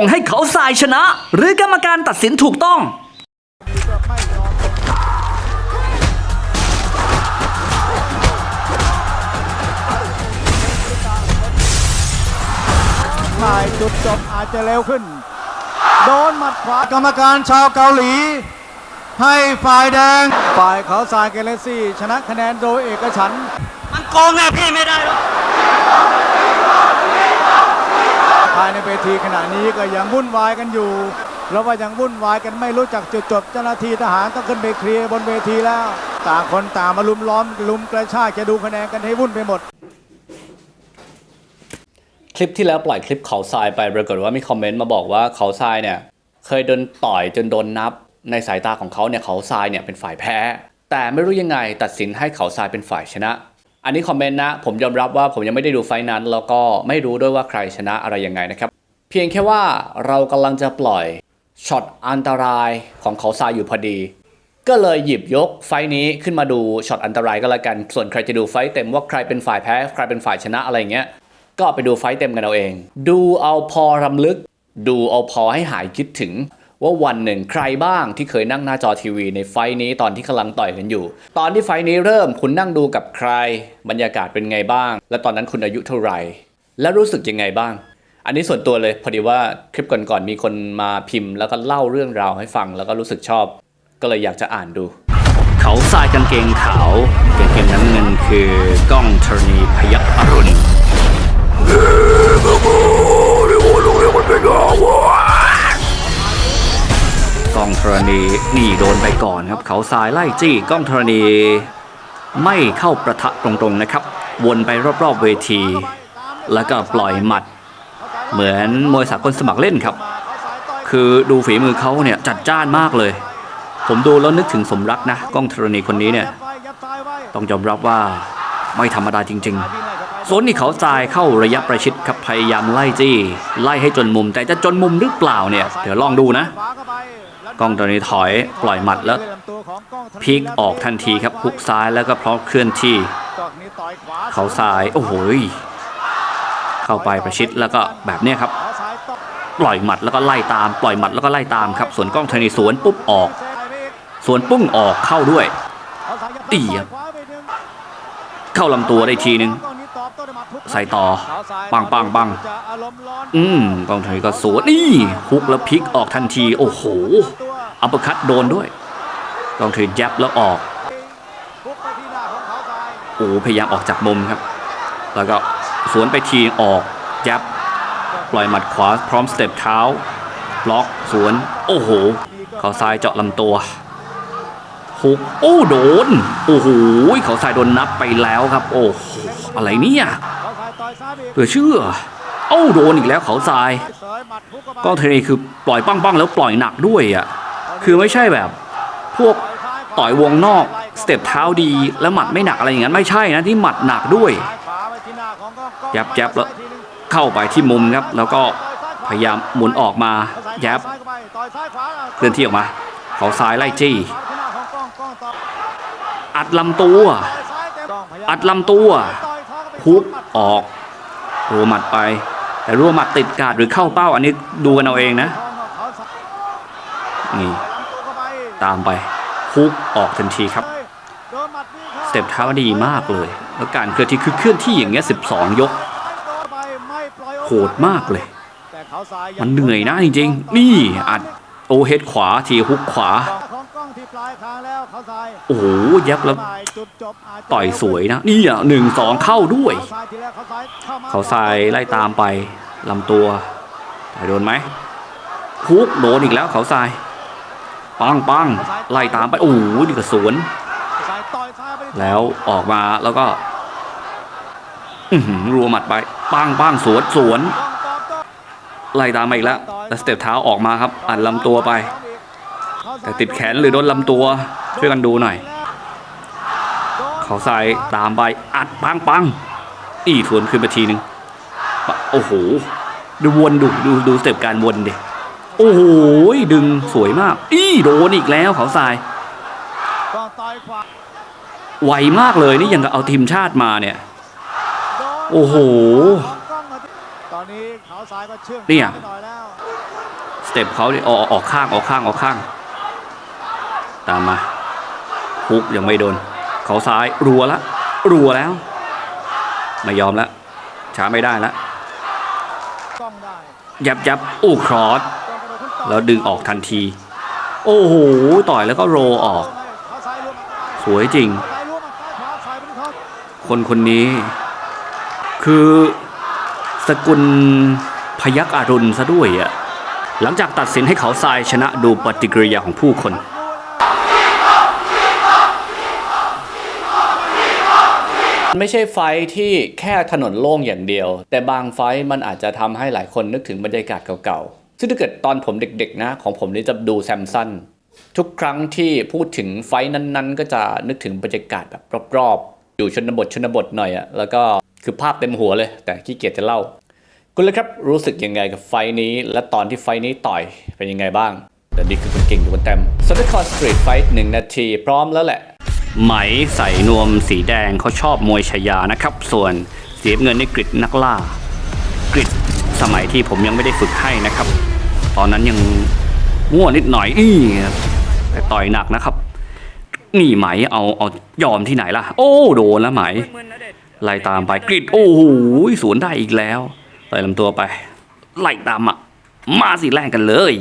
งให้เขาทรายชนะ หรือกรรมการตัดสินถูกต้องถ่ายจุดจบอาจจะเร็วขึ้น โดนหมัดขวากรรมการชาวเกาหลี ให้ฝ่ายแดง ฝ่ายเขาทรายเกเรซี่ ชนะคะแนนโดยเอกฉันท์ มันโกงอะพี่ไม่ได้หรอกภายในเวทีขณะนี้ก็ยังวุ่นวายกันอยู่เราว่ายังวุ่นวายกันไม่รู้จักจุดจบเจ้าหน้าที่ทหารต้องขึ้นไปเคลียร์บนเวทีแล้ว ต่างคนต่างมาลุมล้อมลุมกระชากจะดูคะแนนกันให้วุ่นไปหมด คลิปที่แล้วปล่อยคลิปเขาทรายไปปรากฏว่ามีคอมเมนต์มาบอกว่าเขาทรายเนี่ยเคยโดนต่อยจนโดนนับ ในสายตาของเขาเนี่ยเขาทรายเนี่ยเป็นฝ่ายแพ้ แต่ไม่รู้ยังไงตัดสินให้เขาทรายเป็นฝ่ายชนะ อันนี้คอมเมนต์นะ ผมยอมรับว่าผมยังไม่ได้ดูไฟนั้น แล้วก็ไม่รู้ด้วยว่าใครชนะอะไรยังไงนะครับ เพียงแค่ว่าเรากำลังจะปล่อยช็อตอันตรายของเขาทรายอยู่พอดี ก็เลยหยิบยกไฟนี้ขึ้นมาดูช็อตอันตรายก็แล้วกัน ส่วนใครจะดูไฟเต็มว่าใครเป็นฝ่ายแพ้ ใครเป็นฝ่ายชนะอะไรเงี้ย ก็ไปดูไฟเต็มกันเอาเอง ดูเอาพอรำลึก ดูเอาพอให้หายคิดถึง ว่าวันหนึ่งใครบ้างที่เคยนั่งหน้าจอทีวีในไฟนี้ตอนที่กำลังต่อยกันอยู่ ตอนที่ไฟนี้เริ่มคุณนั่งดูกับใคร บรรยากาศเป็นไงบ้าง และตอนนั้นคุณอายุเท่าไหร่ และรู้สึกยังไงบ้าง อันนี้ส่วนตัวเลยพอดีว่าคลิปก่อนๆมีคนมาพิมพ์ แล้วก็เล่าเรื่องราวให้ฟังแล้วก็รู้สึกชอบ ก็เลยอยากจะอ่านดู เขาทรายกางเกงขาวกางเกงน้ำเงินคือกล้องธรณีพยัคฆ์อรุณ นี่โดนไปก่อนครับเขาทรายไล่จี้กล้องธรณีไม่เข้าประทะตรงๆนะครับ วนไปรอบๆเวที แล้วก็ปล่อยหมัด เหมือนมวยสากลสมัครเล่นครับ คือดูฝีมือเขาเนี่ยจัดจ้านมากเลย ผมดูแล้วนึกถึงสมรักนะกล้องธรณีคนนี้เนี่ย ต้องยอมรับว่าไม่ธรรมดาจริงๆโซนนี่เขาทรายเข้าระยะประชิดครับพยายามไล่จี้ ไล่ให้จนมุม แต่จะจนมุมหรือเปล่าเนี่ย เดี๋ยวลองดูนะ กล้องตัวนี้ถอยปล่อยหมัดแล้วพลิกออกทันทีครับฮุกซ้ายแล้วก็พร้อมเคลื่อนที่ เขาทรายโอ้โหเข้าไปประชิดแล้วก็แบบนี้ครับปล่อยหมัดแล้วก็ไล่ตามปล่อยหมัดแล้วก็ไล่ตามครับส่วนกล้องธรณีสวนปุ๊บออก สวนปุ้งออกเข้าด้วยตีเข้าลำตัวได้ทีนึง ใส่ต่อ ปังปังปังอืมกองธรณีก็สวนนี่ฮุกแล้วพลิกออกทันที โอ้โห อัปเปอร์คัตโดนด้วย กองธรณียับแล้วออก โอ้พยายามออกจากมุมครับ แล้วก็สวนไปทีออกยับ ปล่อยหมัดขวาพร้อมสเต็ปเท้า บล็อกสวน โอ้โห เขาซ้ายเจาะลำตัว ฮุกโอ้โดน โอ้โหเขาซ้ายโดนนับไปแล้วครับ โอ้โหอะไรเนี่ยเหลือเชื่อโอ้โดนอีกแล้วเขาทรายกล้องเทนีคือปล่อยปั้งปั้งๆแล้วปล่อยหนักด้วยอะคือไม่ใช่แบบ พวกต่อยวงนอกสเต็ปเท้าดีแล้วหมัดไม่หนักอะไรอย่างนั้นไม่ใช่นะที่หมัดหนักด้วยยับยับแล้วเข้าไปที่มุมครับ แล้วก็พยายามหมุนออกมายับเคลื่อนที่ออกมา เขาซ้ายไล่จี้ อัดลำตัว อัดลำตัวฮุกออกรัวหมัดไป แต่รัวหมัดติดกาดหรือเข้าเป้า อันนี้ดูกันเอาเองนะ นี่ ตามไปฮุกออกทันทีครับสเต็ปเท้าดีมากเลย แล้วการเคลื่อนที่คือเคลื่อนที่อย่างเงี้ย 12 ยก โหดมากเลย มันเหนื่อยนะจริงๆ นี่อัดโอเฮดขวาทีฮุกขวา โอ้โหยับแล้วต่อยสวยนะนี่อะหนึ่งสองเข้าด้วย เขาทรายไล่ตามไปลำตัวแต่โดนไหมฮุกโดนอีกแล้วเขาทราย ปังปังไล่ตามไปโอ้โหนี่ก็สวน แล้วออกมาแล้วก็อือหือรัวหมัดไปปังปังสวนสวนไล่ตามมาอีกแล้วแล้วสเต็ปเท้าออกมาครับอัดลำตัวไป แต่ติดแขนหรือโดนลำตัวช่วยกันดูหน่อย เขาใส่ตามไปอัดปังปังอีทวนขึ้นไปทีนึงปะโอ้โห ดูวนดูดูดูสเต็ปการวนดิโอ้โหดึงสวยมาก อีโดนอีกแล้วเขาใส่ไวมากเลยนี่ยังกับเอาทีมชาติมาเนี่ย โอ้โหตอนนี้เขาซ้ายก็เชื่องเนี่ยไปหน่อยแล้วสเต็ปเขาเนี่ยออกออกข้างออกข้างออกข้าง ตามมาฮุกยังไม่โดน เขาซ้ายรัวละ รัวแล้ว ไม่ยอมล้วช้าไม่ได้ล้วกล้องได้ยับยับอู้ครอสแล้วดึงออกทันที โอ้โห ต่อยแล้วก็โรออก สวยจริง คนคนนี้ คือสกุลพยักอรุณซะด้วยอะหลังจากตัดสินให้เขาทรายชนะดูปฏิกิริยาของผู้คน ไม่ใช่ไฟที่แค่ถนนโล่งอย่างเดียว แต่บางไฟมันอาจจะทำให้หลายคนนึกถึงบรรยากาศเก่าๆ ซึ่งถ้าเกิดตอนผมเด็กๆนะ ของผมนี่จะดูแซมสันทุกครั้งที่พูดถึงไฟนั้นๆ ก็จะนึกถึงบรรยากาศแบบรอบๆ อยู่ชนบทชนบทหน่อยอะแล้วก็คือภาพเต็มหัวเลย แต่ขี้เกียจจะเล่า คุณเลยครับรู้สึกยังไงกับไฟนี้ และตอนที่ไฟนี้ต่อยเป็นยังไงบ้างแต่นี่คือคนเก่งอยู่บนเต็มสวัสดีคอสตรีทไฟหนึ่งนาทีพร้อมแล้วแหละ ไหมใส่นวมสีแดงเขาชอบมวยชายานะครับ ส่วนเสียเงินในกริดนักล่ากริดสมัยที่ผมยังไม่ได้ฝึกให้นะครับ ตอนนั้นยังง่วนิดหน่อยอี้แต่ต่อยหนักนะครับ นี่ไหมเอาเอายอมที่ไหนล่ะ โอ้โดนแล้วไหมไล่ตามไปกริดโอ้โหสวนได้อีกแล้วไล่ลำตัวไป ไล่ตามอะมาสิแรงกันเลย